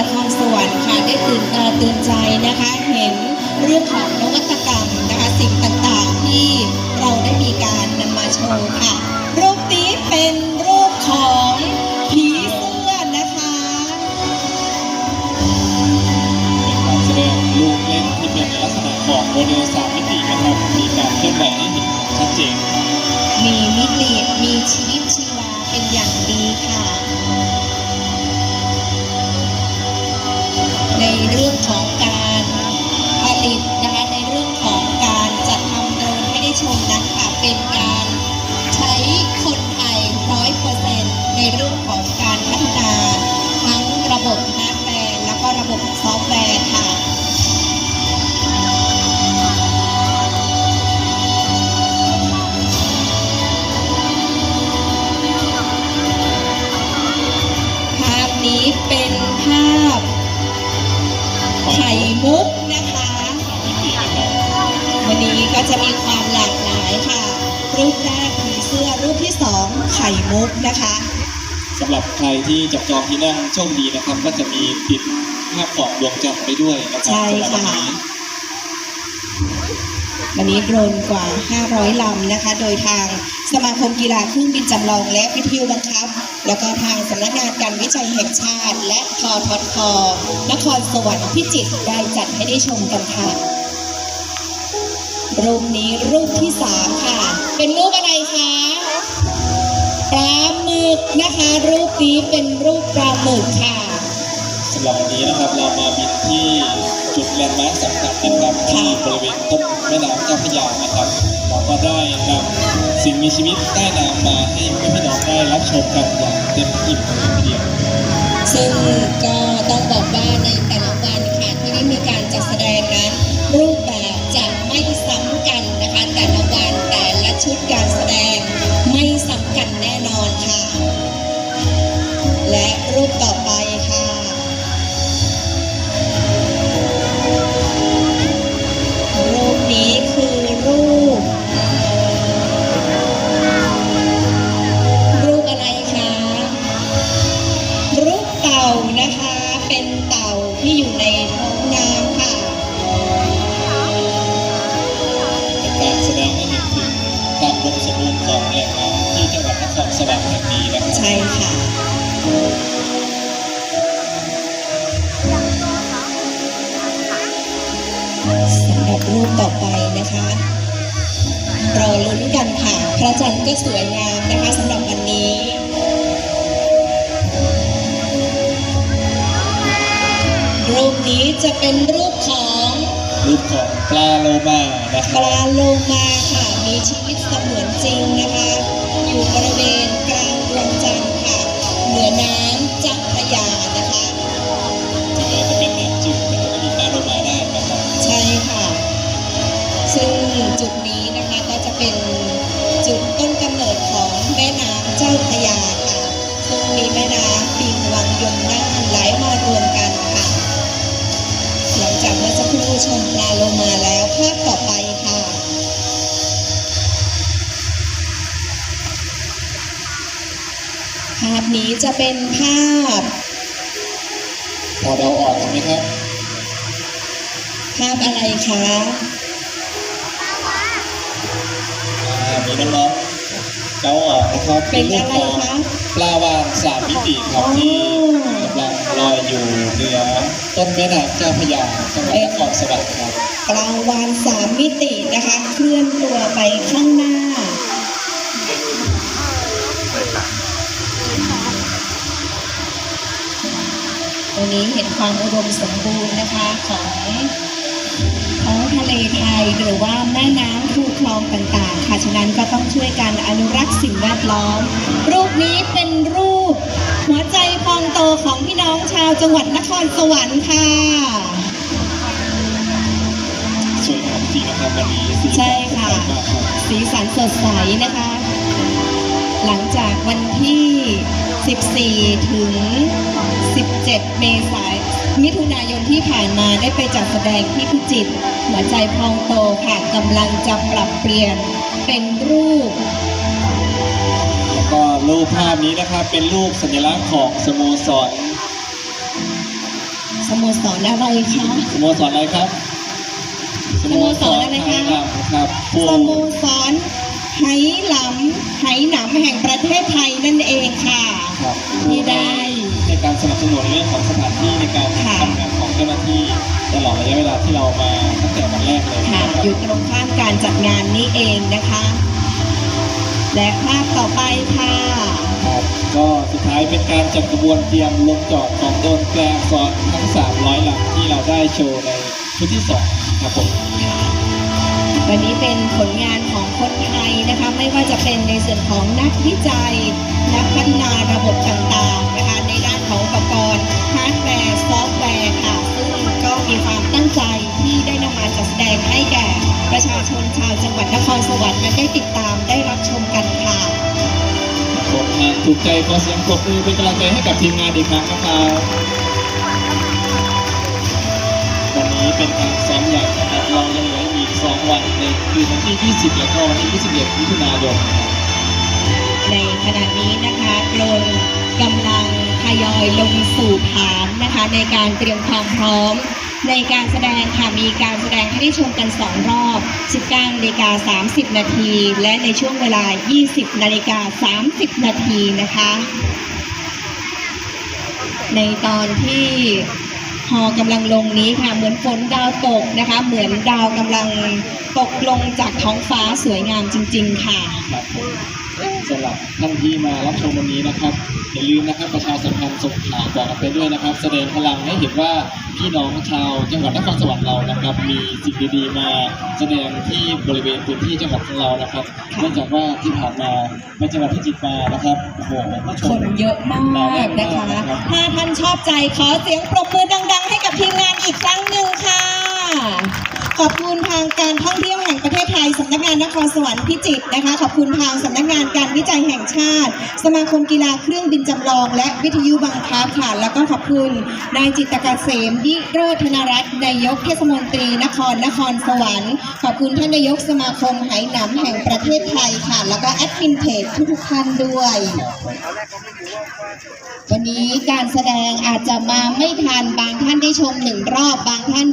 นครสวรรค์ค่ะได้ตื่นตาตื่นใจนะคะเห็นเรื่องของนวัตกรรมนะคะสิ่งต่างๆที่เราได้มีการนำมาโชว์ค่ะ รูปนี้เป็นรูปของผีเสื้อนะคะเป็นการแสดงลูกเล่นที่เป็นลักษณะของโมเดลสาม ของกา ไข่มุกนะคะมิตินะครับวันนี้ก็จะมีความหลากหลายค่ะ รูปแรกผีเสื้อรูปที่สองไข่มุกนะคะสำหรับใครที่จับจองที่นั่งโชคดีนะครับ ก็จะมีติดภาพของดวงจันทร์ไปด้วยนะครัใช่สำหรับค่ะ วันนี้โดรนกว่า 500 ลำนะคะ โดยทางสมาคมกีฬาเครื่องบินจำลองและวิทยุบังคับ แล้วก็ทางสำนักงานการวิจัยแห่งชาติ และทททนครสวรรค์พิจิตรได้จัดให้ได้ชมกันค่ะ รูปนี้รูปที่สามค่ะ เป็นรูปอะไรคะปลาหมึกนะคะ รูปนี้เป็นรูปปลาหมึกค่ะสำหรับวันนี้นะครับเรามาบินที่ จุดแลนด์มาร์คสำคัญนะครับที่บริเวณต้นแม่น้ำเจ้าพระยานะครับเราก็ได้นำสิ่งมีชีวิตใต้น้ำมาให้พี่น้องได้รับชมกันอย่างเต็มอิ่มเลยทีเดียวซึ่งก็ต้องบอกว่าในแต่ละ พระจันทร์ก็สวยงามนะคะสำหรับวันนี้รูปนี้จะเป็นรูปของรูปของปลาโลมานะคปรับลาโลมาค่ะ มีชีวิตเสมือนจริงนะคะ อยู่บริเวณกลางดวงจันทร์ค่ะ เหนือน้ำเจ้าพระยานะคะ ถึงแม้จะเป็นน้ำจืดแต่ก็มีปลาโลมาได้นะครับ ใช่ค่ะ ซึ่งจุดนี้นะคะก็จะเป็น จุดต้นกำเนิดของแม่น้ำเจ้าพระยาค่ะ ซึ่งมีแม่น้ำปิงวังยมน่านไหลมารวมกันค่ะ หลังจากเมื่อสักครู่ชมปลาโลมาแล้วภาพต่อไปค่ะภาพนี้จะเป็นภาพ พอเดาออกไหมครับ ภาพอะไรคะ อ่ามีน้องๆเดาออกนะครับเป็นรูอะปไรของคะปลาวานสามมิติครับอ๋อที่กำลังลอยอยู่เหนือต้นแม่น้ำเจ้าพระยาจังหวัดนครสวรรค์ครับปลาวานสามมิตินะคะเคลื่อนตัวไปข้างหน้าวันนี้เห็นความอุดมสมบูรณ์นะคะของท้องทะ เลไทยหรือว่าแม่น้ำคูคลองต่างๆ ค่ะ ฉะนั้นก็ต้องช่วยกันอนุรักษ์สิ่งแวดล้อม รูปนี้เป็นรูป หัวใจพองโตของพี่น้องชาวจังหวัดนครสวรรค์ค่ะ สวยงามจริงนะครับวันนี้สีใช่ค่ะสดใสมากครับสีสันสดใสนะคะ หลังจากวันที่ 14 ถึง 17เมษายนมิถุนายนที่ผ่านมาได้ไปจัดแสดงที่พิจิตรหัวใจพองโตค่ะกำลังจะปรับเปลี่ยนเป็นรูปก็รูปภาพนี้นะครับเป็นรูปสัญลักษณ์ของสโมสรสโมสรอะไรคะสโมสรอะไรครับสโมสรอะไรคะสโมสรไทยลำครับผู้สโมสรไหหลำไหหนำแห่งประเทศไทยนั่นเองค่ะครับที่ได้ ในการสนับสนุนเรื่องของสถานที่ในการค่ะทำงานของเจ้าหน้าที่ตลอดระยะเวลาที่เรามาตั้งแต่วันแรกเลยค่ะนะครับอยู่ตรงข้ามการจัดงานนี้เองนะคะ และภาพต่อไปค่ะ ครับก็สุดท้ายเป็นการจัดกระบวนเตรียมลงจอดของโดรนแปลงซ้อนทั้ง 300ลำที่เราได้โชว์ในชุดที่สองครับผมวันนี้เป็นผลงานของคนไทยนะคะ ไม่ว่าจะเป็นในส่วนของนักวิจัย นักพัฒนาระบบต่างๆนะคะ ชาชนชาวจังหวัดนครสวรรค์นั้นได้ติดตามได้รับชมกันค่ะครับผมหากถูกใจขอเสียงปรบมือเป็นกำลังใจให้กับทีมงานอีกครั้งนะครับวันนี้เป็นการซ้อมใหญ่นะครับเรายังเหลืออีก 2 วันในคืนวันที่ 20 แล้วก็วันที่ 21มิถุนายนครับในขณะนี้นะคะโดรนกำลังทยอยลงสู่ฐานนะคะในการเตรียมความพร้อม ในการแสดงค่ะมีการแสดงให้ได้ชมกัน 2 รอบ 19นาฬิกา30 นาที และในช่วงเวลา 20นาฬิกา30 นาทีนะคะ ในตอนที่ฮอกำลังลงนี้ค่ะ เหมือนฝนดาวตกนะคะ เหมือนดาวกำลังตกลงจากท้องฟ้าสวยงามจริง ๆ ค่ะครับสำหรับท่านที่มารับชมวันนี้นะครับอย่าลืมนะครับประชาสัมพันธ์ส่งข่าวบอกกันไปด้วยนะครับ แสดงพลังให้เห็นว่า พี่น้องชาวจังหวัดนครสวรรค์เรานะครับ มีสิ่งดีๆมาแสดงที่บริเวณพื้นที่จังหวัดของเรานะครับเนื่องจากว่าที่ผ่านมาในจังหวัดพิจิตรมานะครับโอ้โหผู้ชคนเยอะมากนะคะถ้าท่านชอบใจขอเสียงปรบมือดัง ๆ ให้กับทีมงานอีกครั้งหนึ่งค่ะขอบคุณ จิตรนะคะ ขอบคุณทางสำนักงานการวิจัยแห่งชาติ สมาคมกีฬาเครื่องบินจำลอง และวิทยุบังคับค่ะแล้วก็ขอบคุณนายจิตรเกษมวิโรธนรัตน์นายกเทศมนตรีนครนครสวรรค์ขอบคุณท่านนายกสมาคมไหหนำแห่งประเทศไทยค่ะ แล้วก็แอดมินเพจทุกๆท่านด้วย วันนี้การแสดงอาจจะมาไม่ทันบางท่านได้ชมหนึ่งรอบบางท่าน